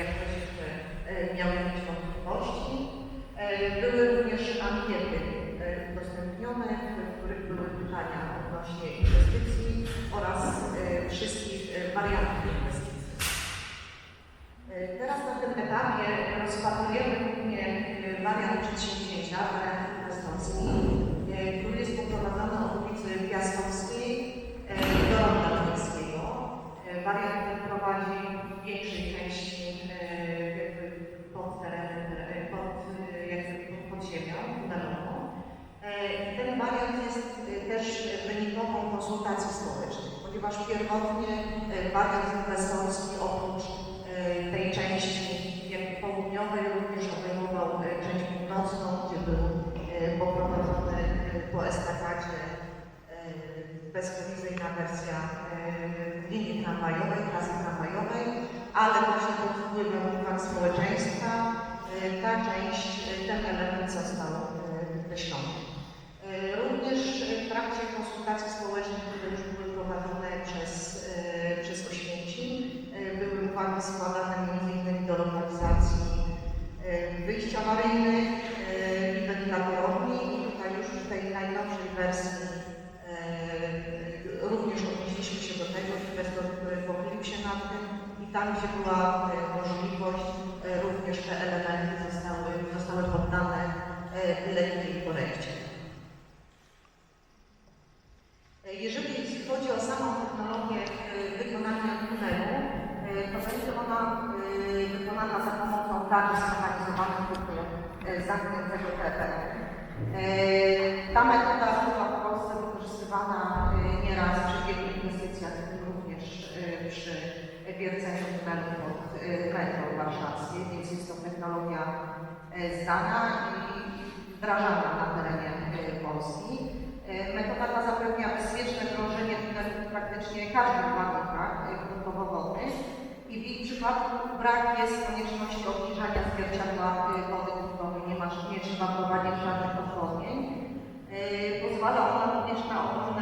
jak jeszcze e, miał jakieś wątpliwości. E, Były również ankiety e, udostępnione, w których były pytania odnośnie inwestycji oraz wszystkich wariantów inwestycji. Teraz na tym etapie rozpatrujemy głównie wariant przedsięwzięcia, wariant inwestorski, e, który jest poprowadzony od ulicy Piastowskiej do Ronda Wariant ponieważ pierwotnie e, inwestorski oprócz e, tej części południowej również obejmował e, część północną, gdzie był poprowadzony po estakadzie bezkolizyjna wersja linii tramwajowej, trasy tramwajowej, ale właśnie pod wpływem uwag społeczeństwa ta część, ten element został wykreślony. Również w trakcie konsultacji społecznych, które już prowadzone przez, e, przez Oświęcim, e, były uwagi składane m.in. do lokalizacji e, wyjść awaryjnych e, i wentylatorowni i tutaj już w tej najnowszej wersji również odnieśliśmy się do tego, inwestor pochylił się nad tym i tam, gdzie była możliwość, również te elementy zostały, zostały poddane lekkiej korekcie. Wierceniu tunelu pod e, metro warszawskie, więc jest to technologia e, znana i wdrażana na terenie e, Polski. Metoda ta zapewnia bezpieczne krążenie tunelu w praktycznie każdych warunkach gruntowo-wodnych i w ich przypadku brak jest konieczności obniżania zwierciadła wody gruntowej, nie, ma, nie trzeba prowadzić żadnych odwodnień. Pozwala ona również na ochronę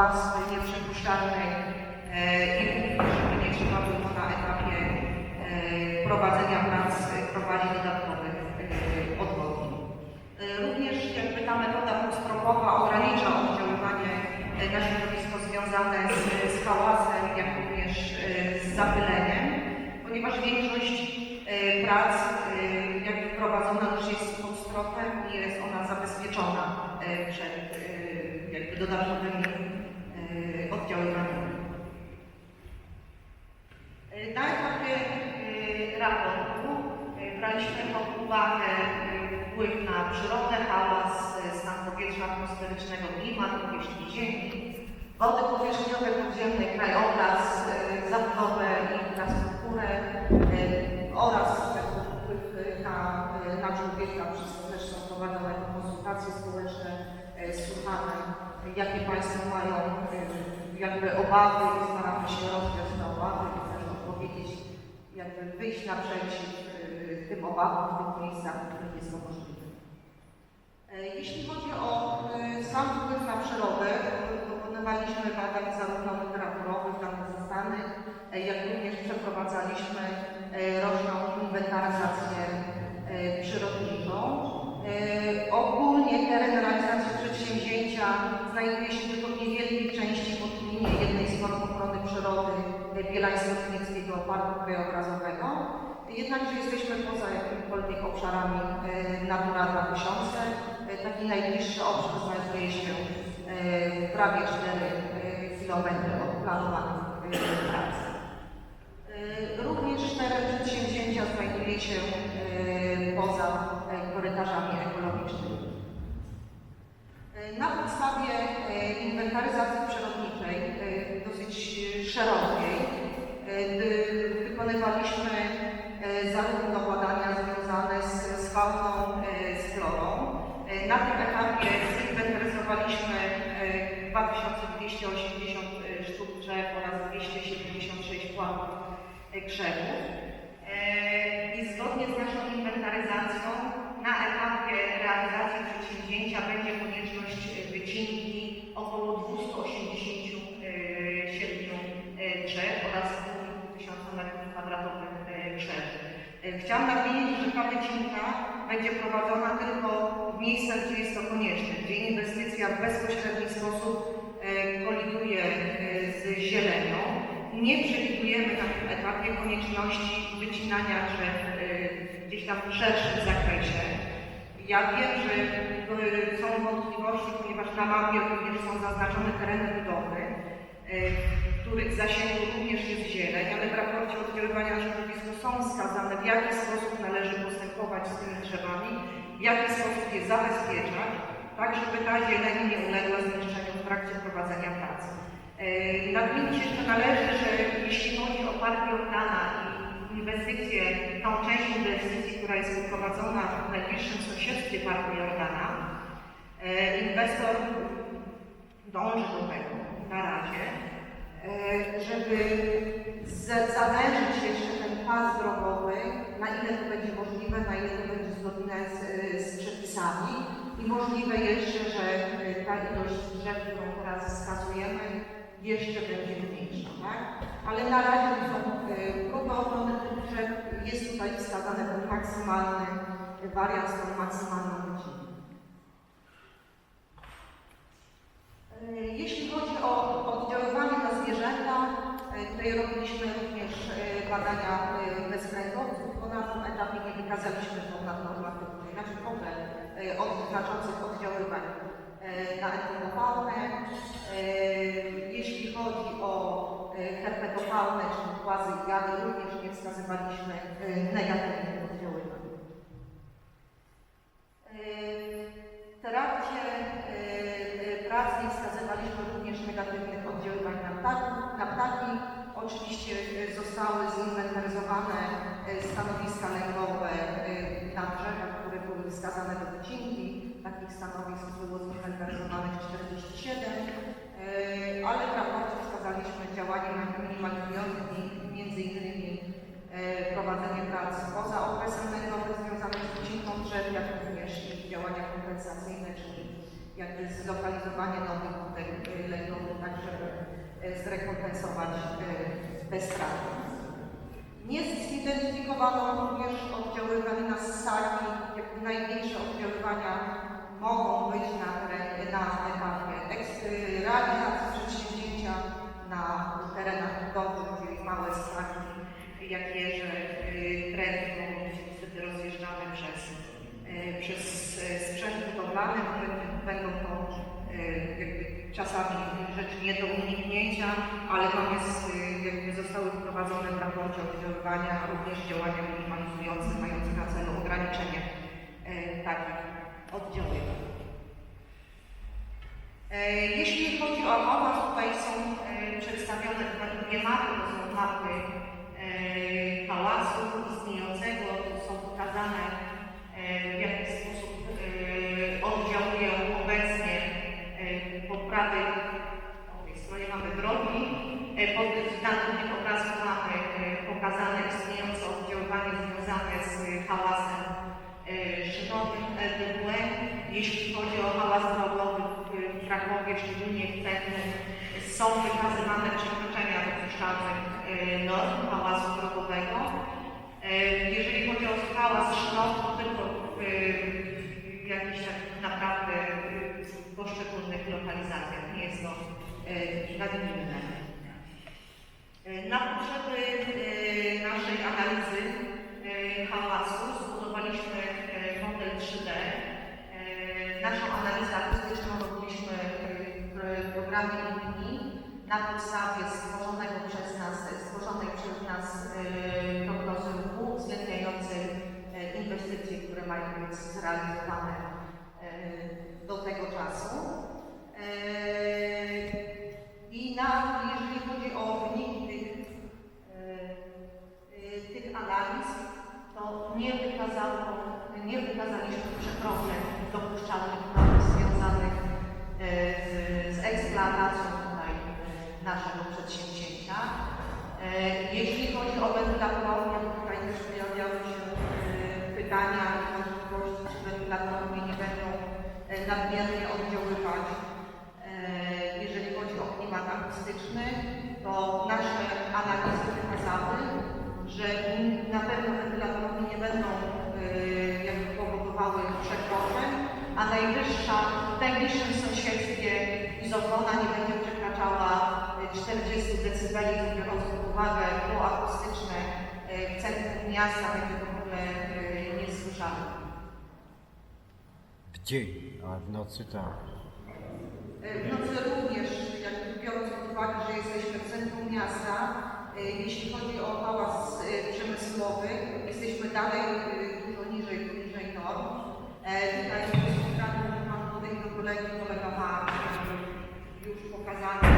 warstwy nieprzepuszczalnej e, i żeby nie trzeba było na etapie e, prowadzenia prac e, prowadzić dodatkowych odwodnień. E, Również jakby ta metoda prostropowa ogranicza oddziaływanie na środowisko związane z, z hałasem, jak również z zapyleniem, ponieważ większość prac jakby prowadzona już jest pod stropem i jest ona zabezpieczona przed jakby dodatkowymi e, oddziaływaniami. E, Na etapie e, raportu e, braliśmy pod uwagę e, wpływ na przyrodę, hałas, e, stan powietrza atmosferycznego, klimat, powierzchni ziemi, wody powierzchniowe, podziemny krajobraz, e, zabudowę i infrastrukturę e, oraz wpływ e, na, na człowieka, przez co też są prowadzone konsultacje społeczne, słuchane, jakie Państwo mają jakby obawy i staramy się rozwiać te obawy i też odpowiedzieć, jakby wyjść naprzeciw tym obawom w tych miejscach, w których jest to możliwe. E, Jeśli chodzi o sam wpływ na przyrodę, to dokonywaliśmy badań zarówno literaturowych, danych zastanych, e, jak również przeprowadzaliśmy e, roczną inwentaryzację e, przyrodniczą. E, Ogólnie teren realizacji przedsięwzięcia znajduje się tylko w niewielkiej części pod linią jednej z form ochrony przyrody Bielańsko-Niemieckiego Parku Krajobrazowego. Jednakże jesteśmy poza jakimikolwiek obszarami Natura 2000. E, Taki najbliższy obszar znajduje się w prawie 4 km od planowanych e, prac. E, Również teren przedsięwzięcia znajduje się e, poza e, korytarzami ekologicznymi. E, Na podstawie e, inwentaryzacji przyrodniczej, e, dosyć e, szerokiej, e, dy- wykonywaliśmy e, zarówno badania Na tym etapie zinwentaryzowaliśmy e, 2280 sztuk drzew oraz 276 płatów e, krzewów. E, I zgodnie z naszą inwentaryzacją na etapie realizacji przedsięwzięcia będzie konieczność e, wycinki około 287 e, drzew oraz 1000 m2 krzew. E, Chciałam nadmienić, że ta wycinka będzie prowadzona tylko w miejscach, gdzie jest to konieczne, gdzie inwestycja w bezpośredni sposób e, koliduje e, z zielenią. Nie przewidujemy na tym etapie konieczności wycinania drzew e, gdzieś tam w szerszym zakresie. Ja wiem, że e, są wątpliwości, ponieważ na mapie również są zaznaczone tereny budowy, w których zasięgu również jest zieleń, ale w raporcie oddziaływania na środowisko są wskazane, w jaki sposób należy postępować z tymi drzewami, w jaki sposób je zabezpieczać, tak żeby ta zieleń nie uległa zniszczeniu w trakcie prowadzenia pracy. E, Nadmienić jeszcze należy, że jeśli chodzi o Park Jordana i inwestycje, tą część inwestycji, która jest prowadzona w najbliższym sąsiedztwie Parku Jordana, e, inwestor dąży do tego na razie, e, żeby zawężyć jeszcze ten pas drogowy, na ile to będzie możliwe, na ile to będzie zgodne z, z przepisami. I możliwe jeszcze, że ta ilość drzew, którą teraz wskazujemy, jeszcze będzie mniejsza, tak? Ale na razie są e, próby ochrony drzew, jest tutaj wskazany ten maksymalny wariant z tą maksymalną wycinką. E, Jeśli chodzi o oddziaływanie na zwierzęta, e, tutaj robiliśmy również badania bezkręgowców, bo na tym etapie nie wykazaliśmy ponad normatywnych, znaczy w ogóle od znaczących oddziaływań na entomofaunę. Chodzi o e, herpetofaunę, czyli płazy i jady, również nie wskazywaliśmy e, negatywnych oddziaływań. W trakcie e, prac nie wskazywaliśmy również negatywnych oddziaływań na ptaki. Na ptaki oczywiście zostały zinwentaryzowane stanowiska lęgowe na drzewach, które były wskazane do wycinki. Takich stanowisk było zinwentaryzowanych 47, e, ale w raporcie wskazaliśmy działania minimalizujące innymi e, prowadzenie prac poza okresem lęgowym związanych z wycinką drzew, jak również działania kompensacyjne, czyli jakby zlokalizowanie nowych budek e, lęgowych, tak żeby e, zrekompensować e, te straty. Nie zidentyfikowano również oddziaływań na ssaki, jakby największe oddziaływania mogą być na, na etapie realizacji przedsięwzięcia na terenach budowych, gdzie małe ssaki, jak jeże, być niestety rozjeżdżane przez, y, przez sprzęt budowlany, będą to jakby czasami rzeczy nie do uniknięcia, ale tam jest, y, jakby zostały wprowadzone w raporcie oddziaływania również działania minimalizujące, mające na celu ograniczenie takich oddziaływań. E, Jeśli chodzi o hałas, tutaj są e, przedstawione dwie mapy, to są mapy e, hałasu istniejącego, tu są pokazane w jaki sposób oddziałują obecnie po prawej, po tej stronie mamy drogi, w danym tych obrazku mamy e, pokazane istniejące oddziaływanie związane z hałasem e, szybowym LDW. Jeśli chodzi o hałas drogowy w- w Krakowie, szczególnie są wykazywane przekroczenia dopuszczalnych norm hałasu drogowego. E, Jeżeli chodzi o hałas szybowy, to tylko w w jakichś tak naprawdę w poszczególnych lokalizacjach, nie jest to e, nagminne. E, Na potrzeby naszej analizy hałasu zbudowaliśmy model 3D. E, Naszą analizę akustyczną robiliśmy w programie INI na podstawie stworzonego przez E, Jeśli chodzi o wentylatorownię, to tutaj też pojawiały się e, pytania i wątpliwości, czy wentylatorownie nie będą e, nadmiernie oddziaływać. Jeżeli chodzi o klimat akustyczny, to nasze analizy wykazały, że na pewno wentylatorownie nie będą jakby powodowały przekroczeń, a najwyższa w najbliższym sąsiedztwie izofona nie będzie przekraczała 40 dB, biorąc pod uwagę było akustyczne e, w centrum miasta, będzie w ogóle e, niesłyszalne. W dzień, a w nocy tak. W nocy również, jakby biorąc pod uwagę, że jesteśmy w centrum miasta, e, jeśli chodzi o hałas e, przemysłowy, jesteśmy dalej e, dużo niżej, poniżej norm. E, Tutaj w spotkaniu mam podejść do kolegi, kolega ma e, już pokazany,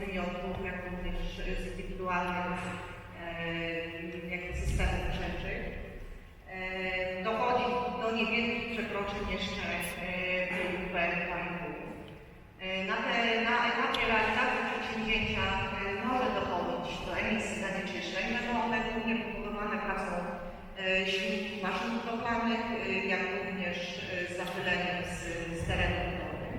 dwóch, jak również z indywidualnych e, jakby systemów grzewczych. E, Dochodzi do niewielkich przekroczeń jeszcze e, PM2,5. E, Na, te, na etapie realizacji przedsięwzięcia może dochodzić do emisji zanieczyszczeń, będą one głównie powodowane pracą silników maszyn budowlanych, jak również zapyleniem z, z terenów budowlanych.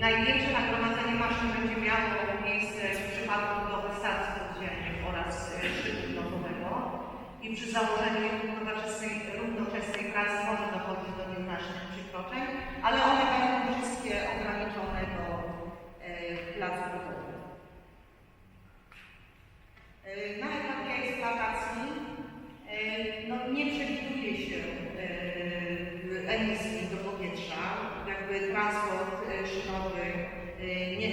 Największe nagromadzenie maszyn będzie miało miejsce w przypadku budowy stacji podziemnych oraz e, szybu lotowego i przy założeniu równoczesnej, pracy może dochodzić do nieznacznych przekroczeń, ale one będą wszystkie ograniczone do e, placu budowy. E, Na etapie eksploatacji e, no, nie przewiduje się e, emisji do powietrza. Jakby transport e, szynowy e, nie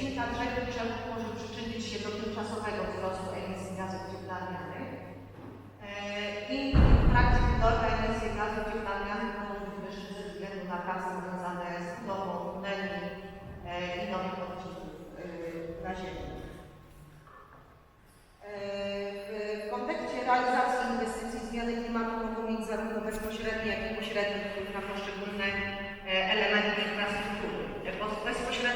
E, drzew i drzewów może przyczynić się do tymczasowego wzrostu emisji gazów cieplarnianych. E, I trakcie